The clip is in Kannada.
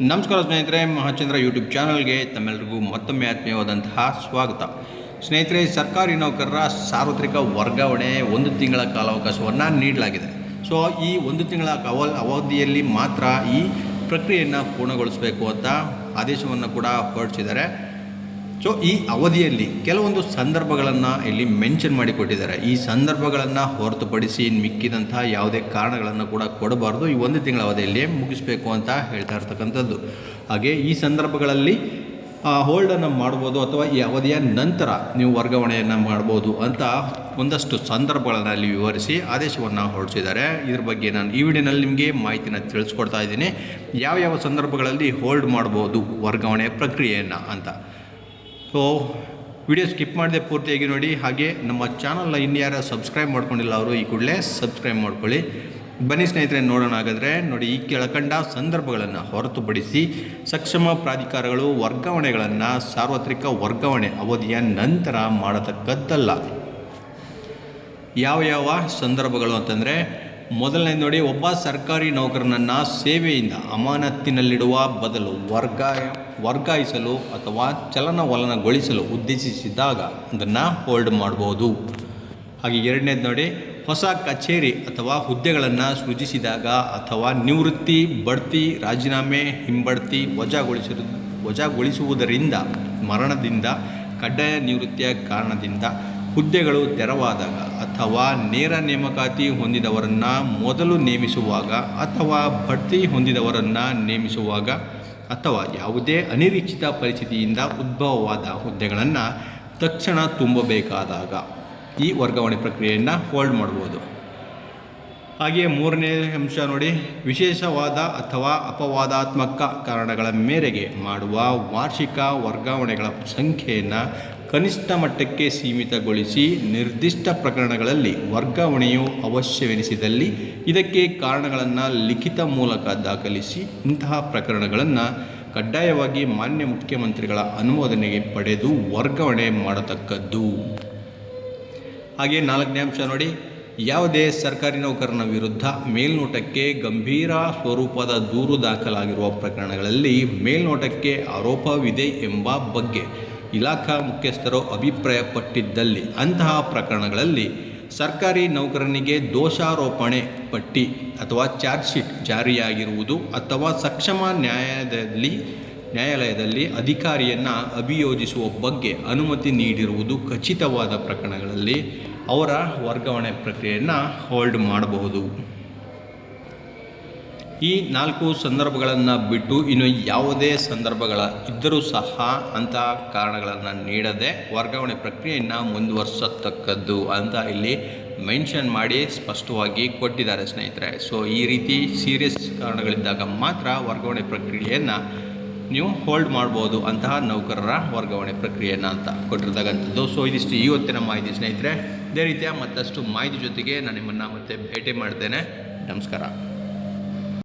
ನಮಸ್ಕಾರ ಸ್ನೇಹಿತರೆ, ಮಹಾಚಂದ್ರ ಯೂಟ್ಯೂಬ್ ಚಾನಲ್ಗೆ ತಮ್ಮೆಲ್ಲರಿಗೂ ಮತ್ತೊಮ್ಮೆ ಆತ್ಮೀಯವಾದಂತಹ ಸ್ವಾಗತ. ಸ್ನೇಹಿತರೆ, ಸರ್ಕಾರಿ ನೌಕರರ ಸಾರ್ವತ್ರಿಕ ವರ್ಗಾವಣೆ ಒಂದು ತಿಂಗಳ ಕಾಲಾವಕಾಶವನ್ನು ನೀಡಲಾಗಿದೆ. ಸೊ ಈ ಒಂದು ತಿಂಗಳ ಅವ ಅವಧಿಯಲ್ಲಿ ಮಾತ್ರ ಈ ಪ್ರಕ್ರಿಯೆಯನ್ನು ಪೂರ್ಣಗೊಳಿಸಬೇಕು ಅಂತ ಆದೇಶವನ್ನು ಕೂಡ ಹೊರಡಿಸಿದ್ದಾರೆ. ಸೊ ಈ ಅವಧಿಯಲ್ಲಿ ಕೆಲವೊಂದು ಸಂದರ್ಭಗಳನ್ನು ಇಲ್ಲಿ ಮೆನ್ಷನ್ ಮಾಡಿ ಕೊಟ್ಟಿದ್ದಾರೆ ಈ ಸಂದರ್ಭಗಳನ್ನು ಹೊರತುಪಡಿಸಿ ಮಿಕ್ಕಿದಂಥ ಯಾವುದೇ ಕಾರಣಗಳನ್ನು ಕೂಡ ಕೊಡಬಾರ್ದು. ಈ ಒಂದು ತಿಂಗಳ ಅವಧಿಯಲ್ಲಿ ಮುಗಿಸಬೇಕು ಅಂತ ಹೇಳ್ತಾ ಇರ್ತಕ್ಕಂಥದ್ದು. ಹಾಗೆ ಈ ಸಂದರ್ಭಗಳಲ್ಲಿ ಹೋಲ್ಡನ್ನು ಮಾಡ್ಬೋದು ಅಥವಾ ಈ ಅವಧಿಯ ನಂತರ ನೀವು ವರ್ಗಾವಣೆಯನ್ನು ಮಾಡ್ಬೋದು ಅಂತ ಒಂದಷ್ಟು ಸಂದರ್ಭಗಳನ್ನು ಅಲ್ಲಿ ವಿವರಿಸಿ ಆದೇಶವನ್ನು ಹೊರಡಿಸಿದ್ದಾರೆ. ಇದ್ರ ಬಗ್ಗೆ ನಾನು ಈ ವಿಡಿಯೋನಲ್ಲಿ ನಿಮಗೆ ಮಾಹಿತಿನ ತಿಳಿಸ್ಕೊಡ್ತಾ ಇದ್ದೀನಿ. ಯಾವ ಯಾವ ಸಂದರ್ಭಗಳಲ್ಲಿ ಹೋಲ್ಡ್ ಮಾಡ್ಬೋದು ವರ್ಗಾವಣೆ ಪ್ರಕ್ರಿಯೆಯನ್ನು ಅಂತ. ಸೊ ವಿಡಿಯೋ ಸ್ಕಿಪ್ ಮಾಡದೆ ಪೂರ್ತಿಯಾಗಿ ನೋಡಿ. ಹಾಗೆ ನಮ್ಮ ಚಾನಲ್ನ ಇನ್ಯಾರು ಸಬ್ಸ್ಕ್ರೈಬ್ ಮಾಡ್ಕೊಂಡಿಲ್ಲ ಅವರು ಈ ಕೂಡಲೇ ಸಬ್ಸ್ಕ್ರೈಬ್ ಮಾಡ್ಕೊಳ್ಳಿ. ಬನ್ನಿ ಸ್ನೇಹಿತರೆ, ನೋಡೋಣ ಹಾಗಾದರೆ. ನೋಡಿ, ಈ ಕೆಳಕಂಡ ಸಂದರ್ಭಗಳನ್ನು ಹೊರತುಪಡಿಸಿ ಸಕ್ಷಮ ಪ್ರಾಧಿಕಾರಗಳು ವರ್ಗಾವಣೆಗಳನ್ನು ಸಾರ್ವತ್ರಿಕ ವರ್ಗಾವಣೆ ಅವಧಿಯ ನಂತರ ಮಾಡತಕ್ಕದ್ದಲ್ಲ. ಯಾವ ಯಾವ ಸಂದರ್ಭಗಳು ಅಂತಂದರೆ ಮೊದಲನೇ ನೋಡಿ, ಒಬ್ಬ ಸರ್ಕಾರಿ ನೌಕರನನ್ನು ಸೇವೆಯಿಂದ ಅಮಾನತ್ತಿನಲ್ಲಿಡುವ ಬದಲು ವರ್ಗಾಯ, ವರ್ಗಾಯಿಸಲು ಅಥವಾ ಚಲನವಲನಗೊಳಿಸಲು ಉದ್ದೇಶಿಸಿದಾಗ ಅದನ್ನು ಹೋಲ್ಡ್ ಮಾಡ್ಬೋದು. ಹಾಗೆ ಎರಡನೇದು ನೋಡಿ, ಹೊಸ ಕಚೇರಿ ಅಥವಾ ಹುದ್ದೆಗಳನ್ನು ಸೃಜಿಸಿದಾಗ ಅಥವಾ ನಿವೃತ್ತಿ, ಬಡ್ತಿ, ರಾಜೀನಾಮೆ ಹಿಂಬಡ್ತಿ ವಜಾಗೊಳಿಸಿರು, ವಜಾಗೊಳಿಸುವುದರಿಂದ, ಮರಣದಿಂದ, ಕಡ್ಡಾಯ ನಿವೃತ್ತಿಯ ಕಾರಣದಿಂದ ಹುದ್ದೆಗಳು ತೆರವಾದಾಗ ಅಥವಾ ನೇರ ನೇಮಕಾತಿ ಹೊಂದಿದವರನ್ನು ಮೊದಲು ನೇಮಿಸುವಾಗ ಅಥವಾ ಬಡ್ತಿ ಹೊಂದಿದವರನ್ನು ನೇಮಿಸುವಾಗ ಅಥವಾ ಯಾವುದೇ ಅನಿರೀಕ್ಷಿತ ಪರಿಸ್ಥಿತಿಯಿಂದ ಉದ್ಭವವಾದ ಹುದ್ದೆಗಳನ್ನು ತಕ್ಷಣ ತುಂಬಬೇಕಾದಾಗ ಈ ವರ್ಗಾವಣೆ ಪ್ರಕ್ರಿಯೆಯನ್ನು ಹೋಲ್ಡ್ ಮಾಡ್ಬೋದು. ಹಾಗೆಯೇ ಮೂರನೇ ಅಂಶ ನೋಡಿ, ವಿಶೇಷವಾದ ಅಥವಾ ಅಪವಾದಾತ್ಮಕ ಕಾರಣಗಳ ಮೇರೆಗೆ ಮಾಡುವ ವಾರ್ಷಿಕ ವರ್ಗಾವಣೆಗಳ ಸಂಖ್ಯೆಯನ್ನು ಕನಿಷ್ಠ ಮಟ್ಟಕ್ಕೆ ಸೀಮಿತಗೊಳಿಸಿ ನಿರ್ದಿಷ್ಟ ಪ್ರಕರಣಗಳಲ್ಲಿ ವರ್ಗಾವಣೆಯು ಅವಶ್ಯವೆನಿಸಿದಲ್ಲಿ ಇದಕ್ಕೆ ಕಾರಣಗಳನ್ನು ಲಿಖಿತ ಮೂಲಕ ದಾಖಲಿಸಿ ಇಂತಹ ಪ್ರಕರಣಗಳನ್ನು ಕಡ್ಡಾಯವಾಗಿ ಮಾನ್ಯ ಮುಖ್ಯಮಂತ್ರಿಗಳ ಅನುಮೋದನೆಗೆ ಪಡೆದು ವರ್ಗಾವಣೆ ಮಾಡತಕ್ಕದ್ದು. ಹಾಗೆಯೇ ನಾಲ್ಕನೇ ಅಂಶ ನೋಡಿ ಯಾವುದೇ ಸರ್ಕಾರಿ ನೌಕರನ ವಿರುದ್ಧ ಮೇಲ್ನೋಟಕ್ಕೆ ಗಂಭೀರ ಸ್ವರೂಪದ ದೂರು ದಾಖಲಾಗಿರುವ ಪ್ರಕರಣಗಳಲ್ಲಿ ಮೇಲ್ನೋಟಕ್ಕೆ ಆರೋಪವಿದೆ ಎಂಬ ಬಗ್ಗೆ ಇಲಾಖಾ ಮುಖ್ಯಸ್ಥರು ಅಭಿಪ್ರಾಯಪಟ್ಟಿದ್ದಲ್ಲಿ ಅಂತಹ ಪ್ರಕರಣಗಳಲ್ಲಿ ಸರ್ಕಾರಿ ನೌಕರನಿಗೆ ದೋಷಾರೋಪಣೆ ಪಟ್ಟಿ ಅಥವಾ ಚಾರ್ಜ್ ಶೀಟ್ ಜಾರಿಯಾಗಿರುವುದು ಅಥವಾ ಸಕ್ಷಮ ನ್ಯಾಯಾಲಯದಲ್ಲಿ ನ್ಯಾಯಾಲಯದಲ್ಲಿ ಅಧಿಕಾರಿಯನ್ನು ಅಭಿಯೋಜಿಸುವ ಬಗ್ಗೆ ಅನುಮತಿ ನೀಡಿರುವುದು ಖಚಿತವಾದ ಪ್ರಕರಣಗಳಲ್ಲಿ ಅವರ ವರ್ಗಾವಣೆ ಪ್ರಕ್ರಿಯೆಯನ್ನು ಹೋಲ್ಡ್ ಮಾಡಬಹುದು. ಈ ನಾಲ್ಕು ಸಂದರ್ಭಗಳನ್ನು ಬಿಟ್ಟು ಇನ್ನು ಯಾವುದೇ ಸಂದರ್ಭಗಳ ಇದ್ದರೂ ಸಹ ಅಂತಹ ಕಾರಣಗಳನ್ನು ನೀಡದೆ ವರ್ಗಾವಣೆ ಪ್ರಕ್ರಿಯೆಯನ್ನು ಮುಂದುವರಿಸತಕ್ಕದ್ದು ಅಂತ ಇಲ್ಲಿ ಮೆನ್ಷನ್ ಮಾಡಿ ಸ್ಪಷ್ಟವಾಗಿ ಕೊಟ್ಟಿದ್ದಾರೆ ಸ್ನೇಹಿತರೆ. ಸೊ ಈ ರೀತಿ ಸೀರಿಯಸ್ ಕಾರಣಗಳಿದ್ದಾಗ ಮಾತ್ರ ವರ್ಗಾವಣೆ ಪ್ರಕ್ರಿಯೆಯನ್ನು ನೀವು ಹೋಲ್ಡ್ ಮಾಡ್ಬೋದು ಅಂತಹ ನೌಕರರ ವರ್ಗಾವಣೆ ಪ್ರಕ್ರಿಯೆಯನ್ನು ಅಂತ ಕೊಟ್ಟಿರ್ತಕ್ಕಂಥದ್ದು. ಸೊ ಇದಿಷ್ಟು ಇವತ್ತಿನ ಮಾಹಿತಿ ಸ್ನೇಹಿತರೆ. ಇದೇ ರೀತಿಯ ಮತ್ತಷ್ಟು ಮಾಹಿತಿ ಜೊತೆಗೆ ನಾನು ನಿಮ್ಮನ್ನು ಮತ್ತೆ ಭೇಟಿ ಮಾಡ್ತೇನೆ. ನಮಸ್ಕಾರ.